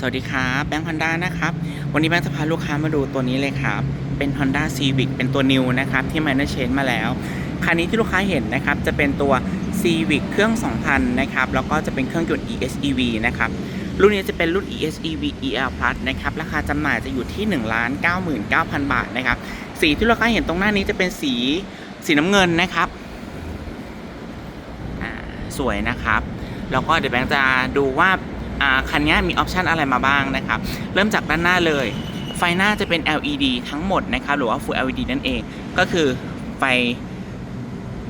สวัสดีครับแบงค์ฮอนด้านะครับ วันนี้แบงค์จะพาลูกค้ามาดูตัวนี้เลยครับ เป็น Honda Civic เป็นตัว New นะครับ ที่ Minor Change มาแล้ว คันนี้ที่ลูกค้าเห็นนะครับ จะเป็นตัว Civic เครื่อง 2,000 นะครับ แล้วก็จะเป็นเครื่องยนต์ ESEV นะครับ รุ่นนี้จะเป็นรุ่น ESEV EL Plus นะครับ ราคาจำหน่ายจะอยู่ที่ 1 9 9 0 0 0 บาทนะครับ สีที่ลูกค้าเห็นตรงหน้านี้จะเป็นสีสีน้ำเงินนะครับสวยนะครับ แล้วก็เดี๋ยวแบงค์จะดูว่า คันนี้มีออปชันอะไรมาบ้างนะครับ เริ่มจากด้านหน้าเลย ไฟหน้าจะเป็น LED ทั้งหมดนะครับ หรือว่า Full LED นั่นเอง ก็คือไฟ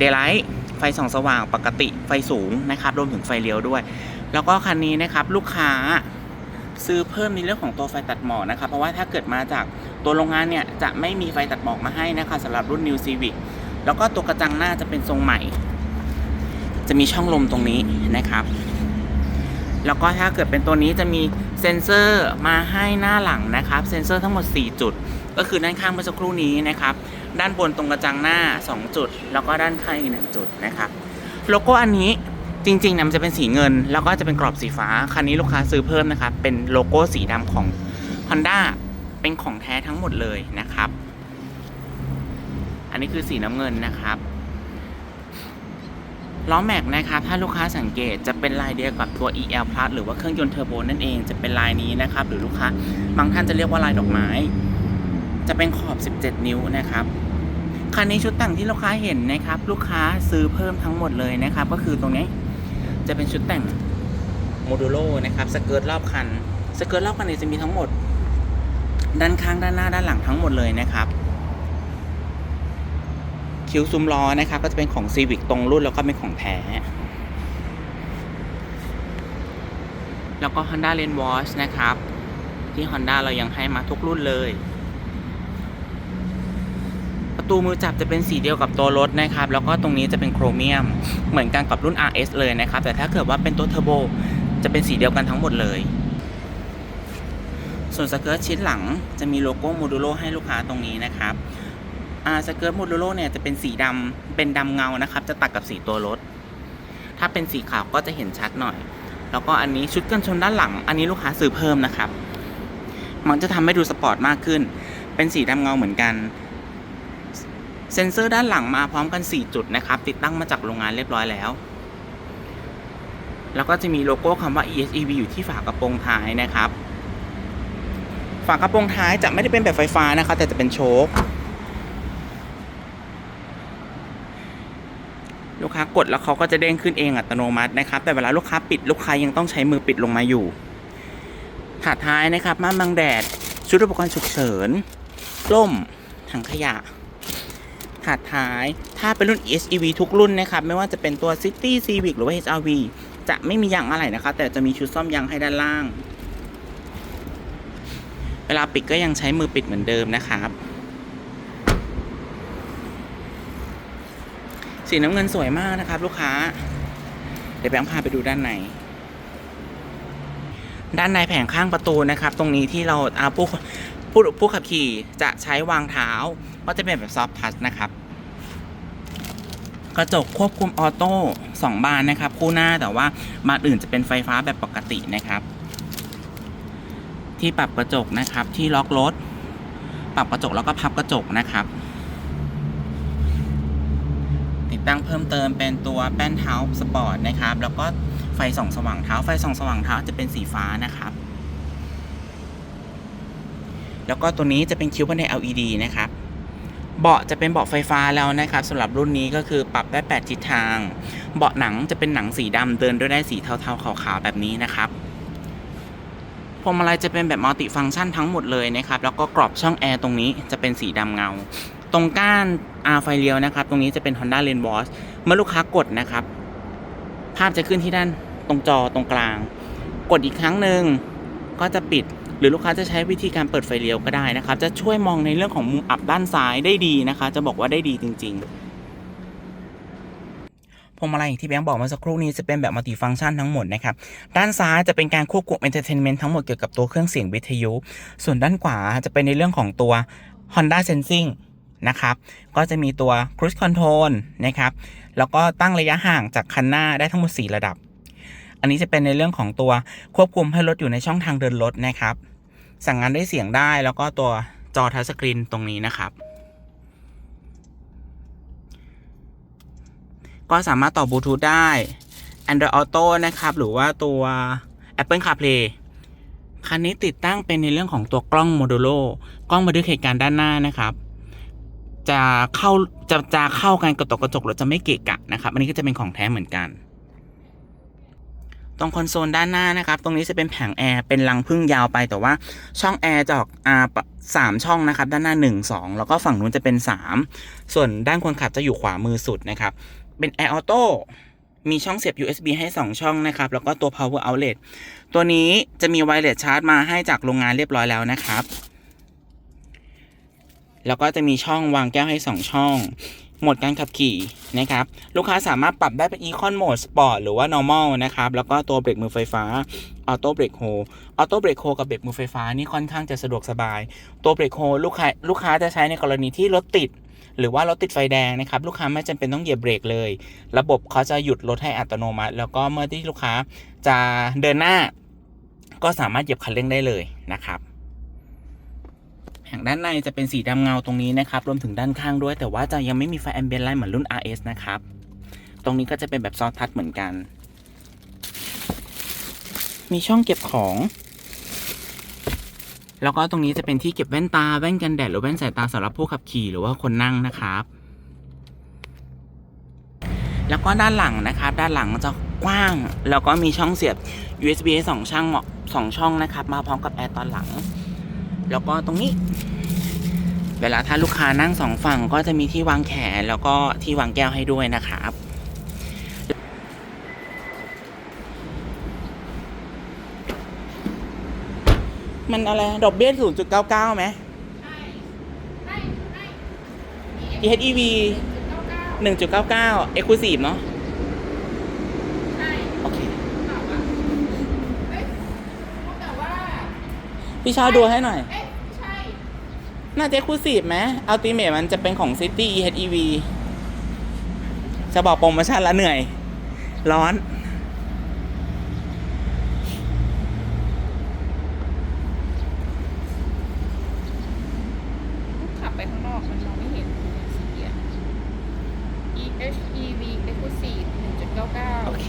Daylight ไฟส่องสว่างปกติไฟสูงนะครับ รวมถึงไฟเลี้ยวด้วย แล้วก็คันนี้นะครับลูกค้าซื้อเพิ่มในเรื่องของตัวไฟตัดหมอกนะครับ เพราะว่าถ้าเกิดมาจากตัวโรงงานเนี่ย จะไม่มีไฟตัดหมอกมาให้นะคะสำหรับรุ่น New Civic แล้วก็ตัวกระจังหน้าจะเป็นทรงใหม่ จะมีช่องลมตรงนี้นะครับ แล้วก็ถ้าเกิดเป็นตัวนี้จะมีเซ็นเซอร์มาให้หน้าหลังนะครับ เซ็นเซอร์ทั้งหมด 4 จุด ก็คือด้านข้างเมื่อสักครู่นี้นะครับ ด้านบนตรงกระจังหน้า 2 จุด แล้วก็ด้านข้างอีกหนึ่งจุดนะครับ โลโก้อันนี้จริงๆนะมันจะเป็นสีเงิน แล้วก็จะเป็นกรอบสีฟ้า คันนี้ลูกค้าซื้อเพิ่มนะครับ เป็นโลโก้สีดำของ Honda เป็นของแท้ทั้งหมดเลยนะครับ อันนี้คือสีน้ำเงินนะครับ ล้อแม็กนะครับถ้าลูกค้าสังเกตจะเป็นลายเดียวกับตัว EL Plus หรือว่าเครื่องยนต์เทอร์โบนั่นเองจะเป็นลายนี้นะครับ หรือลูกค้าบางท่านจะเรียกว่าลายดอกไม้ จะเป็นขอบ 17 นิ้วนะครับคันนี้ชุดแต่งที่ลูกค้าเห็นนะครับ ลูกค้าซื้อเพิ่มทั้งหมดเลยนะครับ ก็คือตรงนี้จะเป็นชุดแต่งโมดูโลนะครับสเกิร์ตรอบคันสเกิร์ตรอบคันนี้จะมีทั้งหมด ด้านข้างด้านหน้าด้านหลังทั้งหมดเลยนะครับ คิ้วซุ้มล้อนะครับก็จะเป็นของ Civic ตรงรุ่นแล้วก็เป็นของแท้แล้วก็ Honda Lane Watch นะครับ ที่ Honda เรายังให้มาทุกรุ่นเลย ประตูมือจับจะเป็นสีเดียวกับตัวรถนะครับ แล้วก็ตรงนี้จะเป็นโครเมียม เหมือนกันกับรุ่น RS เลยนะครับ แต่ถ้าเกิดว่าเป็นตัวเทอร์โบจะเป็นสีเดียวกันทั้งหมดเลย ส่วนสเกิร์ตชิ้นหลังจะมีโลโก้โมดูโลให้ลูกค้าตรงนี้นะครับ สเกิร์ตโมดูโลเนี่ยจะเป็นสีดำเป็นดำเงานะครับ จะตัดกับสีตัวรถ ถ้าเป็นสีขาวก็จะเห็นชัดหน่อย แล้วก็อันนี้ชุดกันชนด้านหลัง อันนี้ลูกค้าซื้อเพิ่มนะครับ มันจะทำให้ดูสปอร์ตมากขึ้น เป็นสีดำเงาเหมือนกัน เซ็นเซอร์ด้านหลังมาพร้อมกัน 4 จุดนะครับ ติดตั้งมาจากโรงงานเรียบร้อยแล้ว แล้วก็จะมีโลโก้คำว่า ESEV อยู่ที่ฝากระโปรงท้ายนะครับ ฝากระโปรงท้ายจะไม่ได้เป็นแบบไฟฟ้านะครับ แต่จะเป็นโชค ลูก ค้ากดแล้วเขาก็จะเด้งขึ้นเองอัตโนมัตินะครับ แต่เวลาลูกค้าปิดลูกค้ายังต้องใช้มือปิดลงมาอยู่ถาดท้ายนะครับม่านบังแดด ชุดอุปกรณ์ฉุกเฉินร่มถังขยะถาดท้าย ถ้าเป็นรุ่น SEV ทุกรุ่นนะครับ ไม่ว่าจะเป็นตัว City Civic หรือว่า HRV จะไม่มียางอะไรนะครับ แต่จะมีชุดซ่อมยางให้ด้านล่าง เวลาปิดก็ยังใช้มือปิดเหมือนเดิมนะครับ สีน้ำเงินสวยมากนะครับ ลูกค้า เดี๋ยวแบงค์พาไปดูด้านใน ด้านในแผงข้างประตูนะครับ ตรงนี้ที่เราอาผู้ผู้ผู้ขับขี่จะใช้วางเท้า ก็จะเป็นแบบซอฟทัชนะครับกระจกควบคุมออโต้สองบานนะครับ คู่หน้าแต่ว่าบานอื่นจะเป็นไฟฟ้าแบบปกตินะครับ ที่ปรับกระจกนะครับที่ล็อกรถ ปรับกระจกแล้วก็พับกระจกนะครับ ติดตั้งเพิ่มเติมเป็นตัวแป้นเท้าสปอร์ตนะครับ แล้วก็ไฟส่องสว่างเท้า ไฟส่องสว่างเท้าจะเป็นสีฟ้านะครับ แล้วก็ตัวนี้จะเป็นคิ้วบันได LED นะครับเบาะจะเป็นเบาะไฟฟ้าแล้วนะครับสำหรับรุ่นนี้ก็คือปรับได้ 8 ทิศทาง เบาะหนังจะเป็นหนังสีดำเดินด้วยได้สีเทาๆขาวๆแบบนี้นะครับพวงมาลัยจะเป็นแบบมัลติฟังก์ชันทั้งหมดเลยนะครับ แล้วก็กรอบช่องแอร์ตรงนี้จะเป็นสีดำเงา ตรงก้านอาไฟเลี้ยวนะครับ ตรงนี้จะเป็น Honda Lane Watch เมื่อลูกค้ากดนะครับ ภาพจะขึ้นที่ด้านตรงจอตรงกลาง กดอีกครั้งหนึ่งก็จะปิด หรือลูกค้าจะใช้วิธีการเปิดไฟเลี้ยวก็ได้นะครับ จะช่วยมองในเรื่องของมุมอับด้านซ้ายได้ดีนะคะ จะบอกว่าได้ดีจริง ๆพวงมาลัยที่แบงค์บอกเมื่อสักครู่นี้จะเป็นแบบมัลติฟังก์ชันทั้งหมดนะครับ ด้านซ้ายจะเป็นการควบคุม Entertainment ทั้งหมดเกี่ยวกับตัวเครื่องเสียงวิทยุ ส่วนด้านขวาจะเป็นในเรื่องของตัว Honda Sensing นะครับ ก็จะมีตัว Cruise Control นะครับ แล้วก็ตั้งระยะห่างจากคันหน้าได้ทั้งหมด 4 ระดับ อันนี้จะเป็นในเรื่องของตัวควบคุมให้รถอยู่ในช่องทางเดินรถนะครับ สั่งงานได้เสียงได้แล้วก็ตัวจอทัชสกรีนตรงนี้นะครับ ก็สามารถต่อบลูทูธได้ Android Auto นะครับ หรือว่าตัว Apple CarPlay คันนี้ติดตั้งเป็นในเรื่องของตัวกล้องโมดูโลกล้องบันทึกเหตุการณ์ด้านหน้านะครับ จะเข้าจะจะเข้ากันกระจกกระจกรถจะไม่เกะกะนะครับ อันนี้ก็จะเป็นของแท้เหมือนกัน ตรงคอนโซลด้านหน้านะครับ ตรงนี้จะเป็นแผงแอร์เป็นรังพึ่งยาวไปแต่ว่าช่องแอร์จะออกอ่าสามช่องนะครับ ด้านหน้า 1 2 แล้วก็ฝั่งนู้นจะเป็น 3 ส่วนด้านคนขับจะอยู่ขวามือสุดนะครับ เป็นแอร์ออโต้มีช่องเสียบ USB ให้ 2 ช่องนะครับ แล้วก็ตัว power outlet ตัวนี้จะมีไวเลสชาร์จมาให้จากโรงงานเรียบร้อยแล้วนะครับ แล้วก็จะมีช่องวางแก้วให้ 2 ช่อง โหมดการขับขี่นะครับ ลูกค้าสามารถปรับได้เป็น Econ Mode Sport หรือว่า Normal นะครับ แล้วก็ตัวเบรกมือไฟฟ้า Auto Brake Hold Auto Brake Hold กับเบรกมือไฟฟ้านี่ค่อนข้างจะสะดวกสบาย ตัวเบรกโฮลูกค้าลูกค้าจะใช้ในกรณีที่รถติด หรือว่ารถติดไฟแดงนะครับ ลูกค้าไม่จำเป็นต้องเหยียบเบรกเลย ระบบเขาจะหยุดรถให้อัตโนมัติ แล้วก็เมื่อที่ลูกค้าจะเดินหน้า ก็สามารถเหยียบคันเร่งได้เลยนะครับ แผงด้านในจะเป็นสีดำเงาตรงนี้นะครับ รวมถึงด้านข้างด้วย แต่ว่าจะยังไม่มีไฟแอมเบียนไลท์เหมือนรุ่น RS นะครับ ตรงนี้ก็จะเป็นแบบซอฟทัชเหมือนกัน มีช่องเก็บของ แล้วก็ตรงนี้จะเป็นที่เก็บแว่นตา แว่นกันแดดหรือแว่นสายตาสำหรับผู้ขับขี่หรือว่าคนนั่งนะครับ แล้วก็ด้านหลังนะครับ ด้านหลังจะกว้าง แล้วก็มีช่องเสียบ USB ให้สองช่องเหมาะสองช่องนะครับ มาพร้อมกับแอร์ตอนหลัง แล้วก็ตรงนี้ เวลาถ้าลูกค้านั่งสองฝั่งก็จะมีที่วางแขนแล้วก็ที่วางแก้วให้ด้วยนะครับมันอะไร ดอกเบี้ย0.99ไหม EHEV 1.99 Exclusive เนาะโอเค พี่ชาดูให้หน่อยน่าจะคู่สีบไหมอัลติเมทมันจะเป็นของซิตี้ EHEV จะบอกโปรโมชั่นละเหนื่อย ร้อน ขับไปข้างนอกมันมองไม่เห็นสีอะ EHEV Exclusive 1.99 โอเค